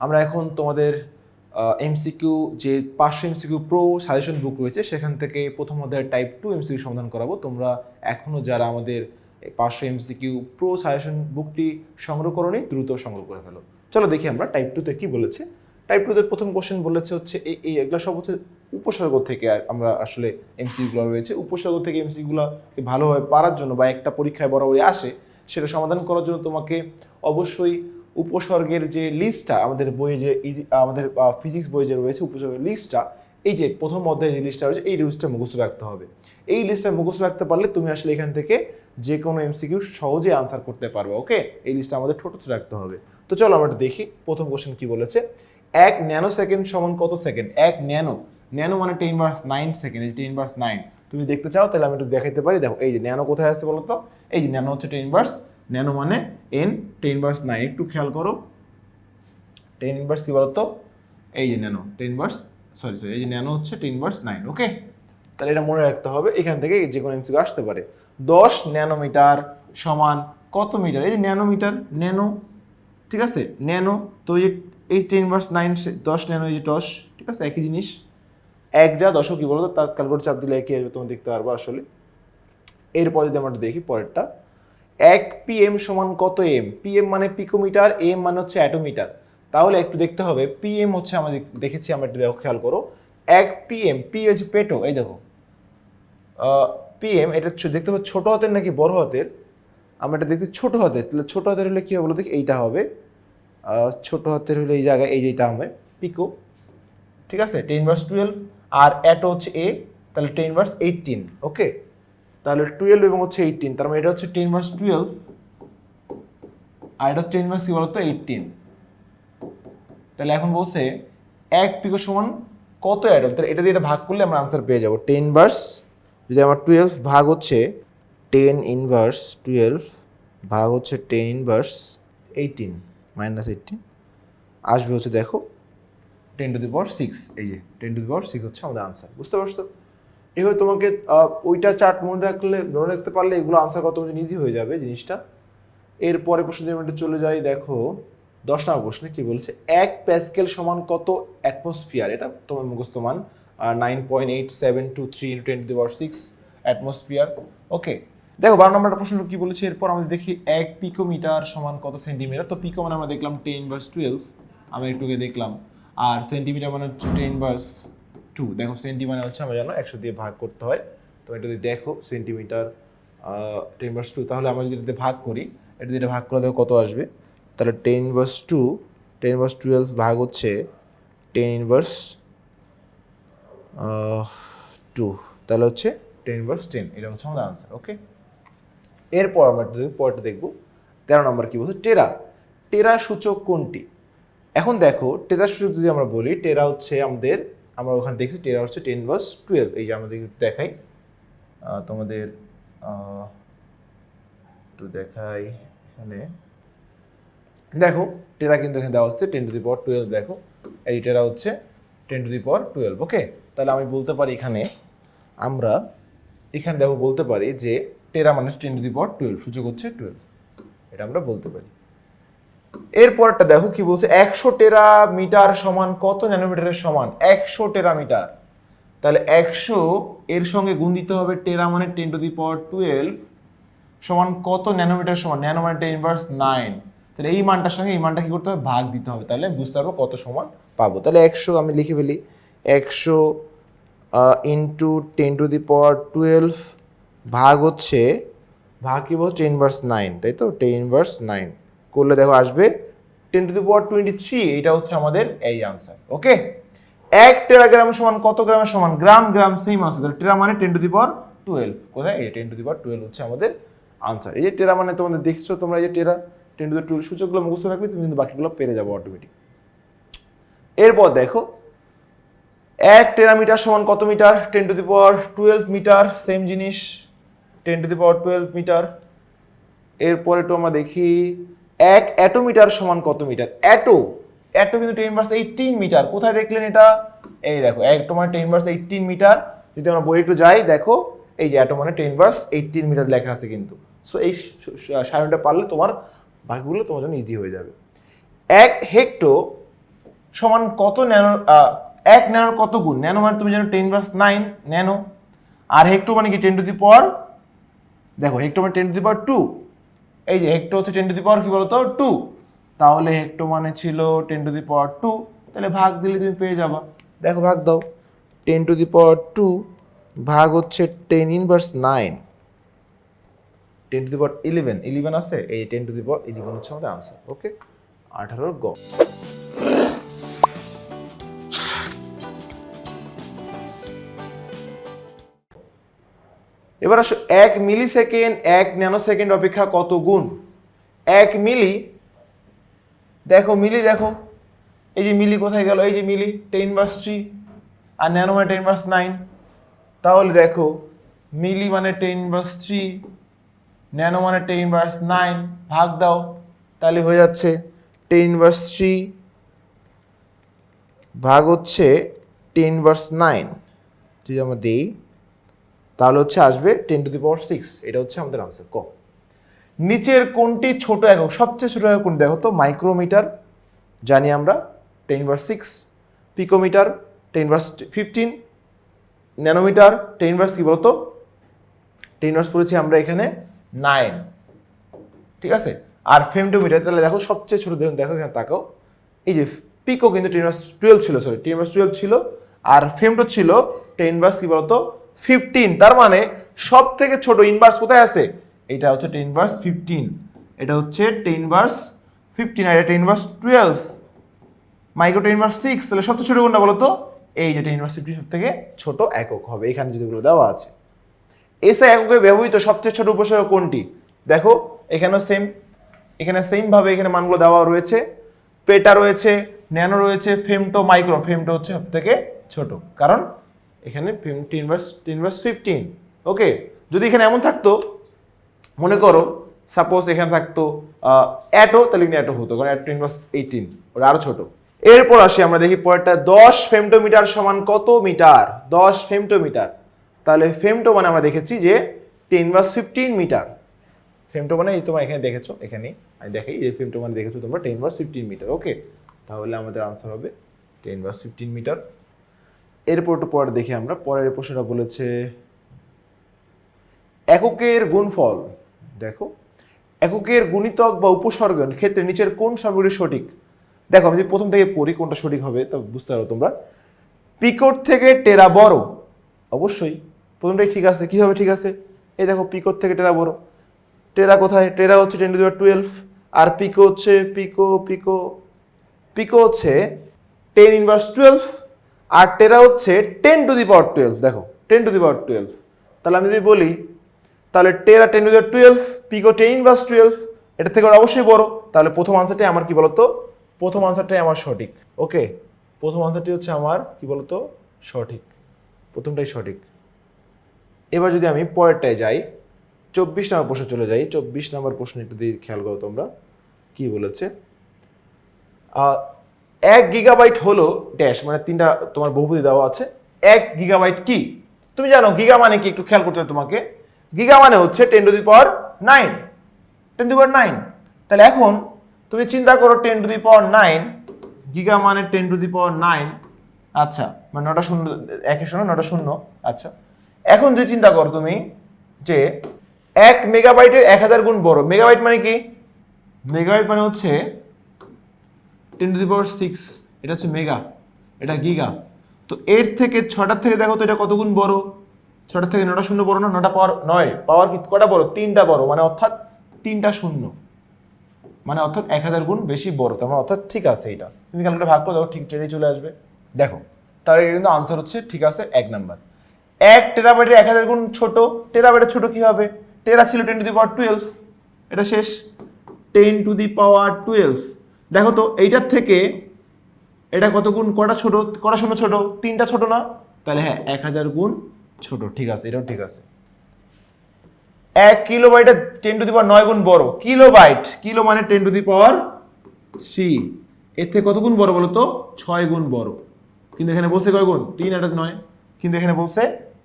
আমরা এখন তোমাদের এমসিকিউ যে পাঁচশো এমসিকিউ প্রো সাজেশন বুক রয়েছে, সেখান থেকে প্রথম অধ্যায়ের টাইপ টু এমসিকিউ সমাধান করাবো। তোমরা এখনও যারা আমাদের পাঁচশো এমসিকিউ প্রো সাজেশন বুকটি সংগ্রহ করোনি, দ্রুত সংগ্রহ করে ফেলো। চলো দেখি আমরা টাইপ টুতে কী বলেছে। টাইপ টুতে প্রথম কোশ্চেন বলেছে হচ্ছে এই এই এগুলো সব হচ্ছে উপসর্গ থেকে আমরা আসলে এমসিগুলো রয়েছে। উপসর্গ থেকে এমসিগুলো ভালোভাবে পারার জন্য বা একটা পরীক্ষায় বরাবরই আসে, সেটা সমাধান করার জন্য তোমাকে অবশ্যই উপসর্গের যে লিস্টটা আমাদের বইয়ে যে আমাদের ফিজিক্স বইয়ে যে রয়েছে উপসর্গের লিস্টটা এই যে প্রথম অধ্যায়ে যে লিস্টটা রয়েছে, এই লিস্টটা মুখস্থ রাখতে হবে। এই লিস্টটা মুখস্থ রাখতে পারলে তুমি আসলে এখান থেকে যে কোনো এমসিকিউ সহজে আনসার করতে পারবে ওকে এই লিস্টটা আমাদের ছোট রাখতে হবে। তো চলো আমরা দেখি, প্রথম কোশ্চেন কি বলেছে? এক ন্যানো সেকেন্ড সমান কত সেকেন্ড এক ন্যানো ন্যানো মানে টেন ভার্স নাইন সেকেন্ড এই টেন ভার্স নাইন তুমি দেখতে চাও, তাহলে আমি একটু দেখাইতে পারি। দেখো, এই যে ন্যানো কোথায় আছে বলো তো এই যে ন্যানো হচ্ছে টেন ভার্স ন্যানো মানে এন টেন ভার্স নাইন একটু খেয়াল করো। টেন ইনভার্স কি বলতো? এই যে nano ten verse sorry sorry এই যে ন্যানো হচ্ছে টেন ভার্স নাইন ওকে তাহলে এটা মনে রাখতে হবে, এখান থেকে যে কোনো এমসিকিউ আসতে পারে। দশ ন্যানোমিটার সমান কত মিটার? এই যে ন্যানোমিটার, ন্যানো, ঠিক আছে? ন্যানো, তো এই যে, এই টেন ভার্স নাইন দশ ন্যানো, এই যে দশ, ঠিক আছে? একই জিনিস। এক যা দশক কি বলতো? তার ক্যালকুলেটর চাপ দিলে একই আসবে, তুমি দেখতে পারব আসলে। এরপর যদি আমরা দেখি, পরেরটা। এক পিএম সমান কত এম পিএম মানে পিকোমিটার এম মানে হচ্ছে অ্যাটোমিটার। তাহলে একটু দেখতে হবে পিএম হচ্ছে আমাদের, দেখেছি আমরা একটু দেখো, খেয়াল করো। এক পিএম পি হচ্ছে পেটো, এই দেখো। পিএম এটা দেখতে পাচ্ছ ছোট হাতের নাকি বড় হাতের? আমরা এটা দেখতে ছোট হাতের, তাহলে ছোটো হাতের হলে কী হবে বলো দেখি? এইটা হবে। ছোটো হাতের হলে এই জায়গায়, এই যেটা হবে, পিকো। ঠিক আছে? টেন ভার্স টুয়েলভ আর অ্যাটো হচ্ছে এ তাহলে টেন ভার্স এইটিন ওকে তাহলে টুয়েলভ এবং হচ্ছে এইটিন তার মানে এটা হচ্ছে টেন ভার্স টুয়েলভ আর এটা টেন ভার্স কি বলতো? এইটিন তাহলে এখন বলছে এক পিকো সমান কত অ্যাডম তাহলে এটা দিয়ে এটা ভাগ করলে আমরা আনসার পেয়ে যাব। টেন ভার্স যদি আমার টুয়েলভ ভাগ হচ্ছে টেন ইনভার্স টুয়েলভ ভাগ হচ্ছে ten inverse eighteen minus eighteen আসবে হচ্ছে দেখো ten to the power six এই যে ten to the power six হচ্ছে আমাদের আনসার বুঝতে পারছ? এভাবে তোমাকে ওইটা চার্ট মনে রাখলে, মনে রাখতে পারলে এগুলো আনসার করা তোমার ইজি হয়ে যাবে জিনিসটা। এরপরে প্রশ্ন যদি আমরা একটু চলে যাই, দেখো, দশ নম্বর প্রশ্নে কি বলছে? এক প্যাসকেল সমান কত? অ্যাটমসফিয়ার এটা তোমার মুখস্থ মান nine point eight seven two three into ten to six atmosphere okay দেখো, বারো নম্বরটা প্রশ্ন কি বলেছে? এরপর আমাদের দেখি এক পিকোমিটার সমান কত সেন্টিমিটার তো পিকো মানে আমরা দেখলাম টেন ভার্স টুয়েলভ আমরা একটুকে দেখলাম। আর সেন্টিমিটার মানে হচ্ছে টেন ভার্স টু দেখো সেন্টি মানে হচ্ছে আমরা জানো একশো দিয়ে ভাগ করতে হয়। তো এটা যদি দেখো সেন্টিমিটার টেন ভার্স টু তাহলে আমরা যদি এটাতে ভাগ করি, এটা দিয়ে ভাগ করে দেখো কত আসবে? তাহলে ten inverse to ten inverse twelve ভাগ হচ্ছে টেন ইনভার্স টু তাহলে হচ্ছে টেন ইনভার্স টেন এটা হচ্ছে আমাদের আনসার ওকে এরপর আমরা পরেরটা দেখব। তেরো নম্বর কী বলছে? টেরা টেরা সূচক কোনটি? এখন দেখো, টেরা সূচক যদি আমরা বলি, টেরা হচ্ছে আমাদের আমরা ওখানে দেখছি টেরা হচ্ছে টেন বাস টুয়েলভ এই যে আমাদের দেখাই। তোমাদের একটু দেখাই এখানে। দেখো টেরা কিন্তু এখানে দেওয়া হচ্ছে ten to the power twelve দেখো। এই টেরা হচ্ছে ten to the power twelve okay তাহলে আমি বলতে পারি এখানে, আমরা এখানে দেখো বলতে পারি যে টেরা মানে ten to the power twelve সূচক হচ্ছে টুয়েলভ এটা আমরা বলতে পারি। এরপরটা দেখো কি বলছে, একশো টেরা মিটার সমান কত ন্যানোমিটারের সমান? একশো টেরা মিটার তাহলে একশো এর সঙ্গে গুণ দিতে হবে টেরা মানে ten to the power twelve সমান কত ন্যানোমিটার সমান? ন্যানো মানে টেন ইনভার্স নাইন। তাহলে এই মানটার সঙ্গে এই মানটা কি করতে হবে? ভাগ দিতে হবে। তাহলে বুঝতে পারব কত সমান পাবো। তাহলে একশো আমি লিখে ফেলি। একশো into ten to the power twelve ভাগ হচ্ছে, ভাগ কি বলছে? Ten inverse nine. তাই তো? Ten inverse nine. করলে দেখো আসবে ten to the power twenty three এটা হচ্ছে আমাদের এই আনসার ওকে এক টেরা টেরাগ্রাম সমান কত গ্রামের সমান গ্রাম গ্রাম সেম আছে তাহলে টেরা মানে ten to the power twelve কোথায়? এই ten to the power twelve হচ্ছে আমাদের আনসার এই যে টেরা মানে তোমাদের দেখছ, তোমরা এই যে tera ten to the twelve সূচকগুলো মুখস্থ রাখবে, তুমি কিন্তু বাকিগুলো পেরে যাব অটোমেটিক এরপর দেখো, এক টেরামিটার সমান কত metre ten to the power twelve metre same জিনিস ten to the power twelve metre এরপরে তো আমরা দেখি এক অ্যাটোমিটার সমান কত মিটার? অ্যাটো। অ্যাটো কিন্তু টেন ভার্স এইটিন মিটার। কোথায় দেখলেন এটা? এই দেখো অ্যাটো মানে টেন ভার্স এইটিন মিটার। যদি আমরা বই একটু যাই, দেখো, এই যে অ্যাটো মানে টেন ভার্স এইটিন মিটার লেখা আছে কিন্তু। সো এই সারণীটা পারলে তোমার বাকিগুলো তোমার জন্য ইজি হয়ে যাবে। এক হেক্টো সমান কত ন্যানো এক ন্যানোর কত গুণ? ন্যানো মানে তুমি জানো টেন ভার্স নাইন ন্যানো। আর হেক্টো মানে কি টেন টু দি পাওয়ার দেখো, হেক্টো মানে ten to the power two এই যে হেক্টো হচ্ছে টেন টু দি পাওয়ার কি বলতো? টু তাহলে হেক্টো মানে ছিল ten to the power two তাহলে ভাগ দিলে তুমি পেয়ে যাবা। দেখো ভাগ দাও। Ten to the power two ভাগ হচ্ছে ten inverse nine ten to the power eleven eleven আছে? এই ten to the power eleven হচ্ছে আমাদের আনসার ওকে আঠারোর গ এবার আসো, এক মিলি সেকেন্ড এক ন্যানো সেকেন্ড অপেক্ষা কত গুণ? এক মিলি, দেখো মিলি দেখো। এই যে মিলি কোথায় গেল? এই যে মিলি টেন ভার্স থ্রি আর ন্যানো মানে টেন ভার্স নাইন তাহলে দেখো, মিলি মানে টেন ভার্স থ্রি ন্যানো মানে টেন ভার্স নাইন ভাগ দাও, তাহলে হয়ে যাচ্ছে টেন ভার্স থ্রি ভাগ হচ্ছে টেন ভার্স নাইন যদি আমরা দিই তাহলে হচ্ছে আসবে ten to the power six এটা হচ্ছে আমাদের আনসার ক। নিচের কোনটি ছোট একক? সবচেয়ে ছোট একক কোনটি? দেখো তো মাইক্রোমিটার জানি আমরা ten verse six picometre ten verse fifteen nanometre ten verse কি বলতো? টেন ভার্স পড়েছি আমরা এখানে নাইন ঠিক আছে? আর ফেমটোমিটার তাহলে দেখো সবচেয়ে ছোট দেখুন, দেখো এখানে তাকাও। এই যে পিকো কিন্তু টেন ভার্স টুয়েলভ ছিল সরি টেন ভার্স টুয়েলভ ছিল, আর ফেমটো ছিল টেন ভার্স কি বলতো? ফিফটিন তার মানে সব থেকে ছোট ইনভার্স কোথায় আছে? এটা হচ্ছে টেন ভার্স ফিফটিন এটা হচ্ছে টেন ভার্স ফিফটিন আর এটা ten verse twelve micro ten verse six তাহলে সবচেয়ে ছোট কোনটা বলো তো? এই যে টেন ভার্স ফিফটিন সব থেকে ছোট একক হবে, এখানে যেগুলো দেওয়া আছে। এসআই এককে ব্যবহৃত সবচেয়ে ছোট উপসর্গ কোনটি? দেখো, এখানেও সেম এখানে সেম ভাবে এখানে মানগুলো দেওয়া রয়েছে। পেটা রয়েছে, ন্যানো রয়েছে ফেমটো মাইক্রো ফেমটো হচ্ছে সব থেকে ছোট। কারণ এখানে ten verse ten verse fifteen okay যদি এখানে এমন থাকতো, মনে করো সাপোজ এখানে থাকতো অ্যাটো তাহলে কিন্তু অ্যাটো হতো, কারণ অ্যাটো টেন ভার্স এইটিন ওটা আরও ছোটো। এরপর আসি আমরা দেখি পরেরটা, দশ ফেমটোমিটার সমান কত মিটার? দশ ফেমটোমিটার তাহলে ফেমটো মানে আমরা দেখেছি যে ten verse fifteen metre. Femto মানে এই তোমার এখানে দেখেছ এখানে আমি দেখাই, এই ফেমটো মানে দেখেছ তোমরা ten verse fifteen metre okay তাহলে আমাদের আনসার হবে টেন ভার্স ফিফটিন মিটার। এরপর একটু পরে দেখি আমরা। পরের প্রশ্নটা বলেছে, এককের গুণফল, দেখো, এককের গুণিতক বা উপসর্গের ক্ষেত্রে নিচের কোন সর্বটি সঠিক? দেখো, আমি যদি প্রথম থেকে পড়ি কোনটা সঠিক হবে, তা বুঝতে পারো তোমরা। পিকট থেকে টেরা বড়, অবশ্যই। প্রথমটাই ঠিক আছে কী হবে ঠিক আছে? এই দেখো, পিকট থেকে টেরা বড়। টেরা কোথায়? টেরা হচ্ছে টেন টু টুয়েলভ আর পিকো হচ্ছে পিকো পিকো পিকো হচ্ছে টেন ইনভার্স টুয়েলভ আর টেরা হচ্ছে ten to the power twelve দেখো ten to the power twelve তাহলে আমি যদি বলি, তাহলে tera ten to the twelve pico ten inverse twelve এটা থেকে অবশ্যই বড়। তাহলে প্রথম আনসারটাই আমার কি বলতো? প্রথম আনসারটাই আমার সঠিক, ওকে? প্রথম আনসারটি হচ্ছে আমার কি বলতো? সঠিক, প্রথমটাই সঠিক। এবার যদি আমি পরেরটায় যাই, চব্বিশ নম্বর প্রশ্নে চলে যাই, চব্বিশ নম্বর প্রশ্ন একটু দিয়ে খেয়াল করো তোমরা, কি বলেছে? এক গিগাবাইট হলো ড্যাশ মানে তিনটা তোমার বহুপতি দেওয়া আছে। এক গিগাবাইট কি? তুমি জানো গিগা মানে কি? একটু খেয়াল করতে হবে তোমাকে। গিগা মানে হচ্ছে ten to the power nine ten to power nine তাহলে এখন তুমি চিন্তা করো ten to the power nine giga মানে ten to the power nine আচ্ছা মানে নটা শূন্য, একের শূন্য নটা শূন্য। আচ্ছা এখন যদি চিন্তা করো তুমি যে এক মেগাবাইটের এক হাজার গুণ বড়। মেগাবাইট মানে কি? মেগাবাইট মানে হচ্ছে ten to the power six, এটা হচ্ছে মেগা, এটা গিগা। তো এর থেকে ছটার থেকে দেখো তো এটা কতগুণ বড়? ছটার থেকে নটা শূন্য বড় না? নটা পাওয়ার নয়, পাওয়ার কি কটা বড়? তিনটা বড় মানে অর্থাৎ তিনটা শূন্য। মানে অর্থাৎ এক হাজার গুণ বেশি বড়, তার মানে অর্থাৎ ঠিক আছে এটা। তুমি ক্যালকুলেটার ভাগ করে দেখো ঠিক টেনে চলে আসবে। দেখো, তার এটা কিন্তু আনসার হচ্ছে, ঠিক আছে, এক নাম্বার এক টেরাবাইটের এক হাজার গুণ ছোট টেরাবাইটের ছোট কি হবে? টেরা ছিল ten to the power twelve, এটা শেষ। Ten to the power twelve দেখো তো, এইটার থেকে এটা কত গুণ? কটা ছোট? কটা শূন্য ছোট? তিনটা ছোট না? তাহলে হ্যাঁ এক হাজার গুণ ছোট। ঠিক আছে, এটাও ঠিক আছে। এক কিলো বাইটের টেন টু দি পাওয়ার নয় গুণ বড়। কিলো বাইট কিলো মানে ten to the power three এর থেকে কত গুণ বড় বলো তো? ছয় গুণ বড়। কিন্তু এখানে বলছে কয় গুণ? তিন এটা নয়। কিন্তু এখানে বলছে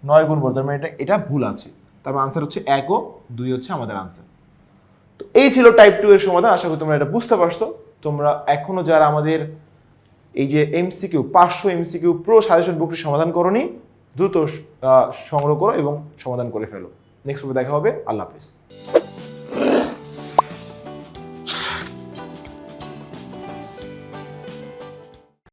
নয় গুণ বড়। তার মানে এটা এটা ভুল আছে। তার মানে আনসার হচ্ছে এক ও দুই হচ্ছে আমাদের আনসার তো এই ছিল টাইপ টু এর সমাধান। আশা করি তোমরা এটা বুঝতে পারছ। তোমরা এখনও যারা আমাদের এই যে এমসিকিউ পাঁচশো এমসিকিউ প্রো সাজেশন বুকটি সমাধান করনি, দ্রুত সংগ্রহ করো এবং সমাধান করে ফেলো। নেক্সট দেখা হবে। আল্লাহ হাফিজ।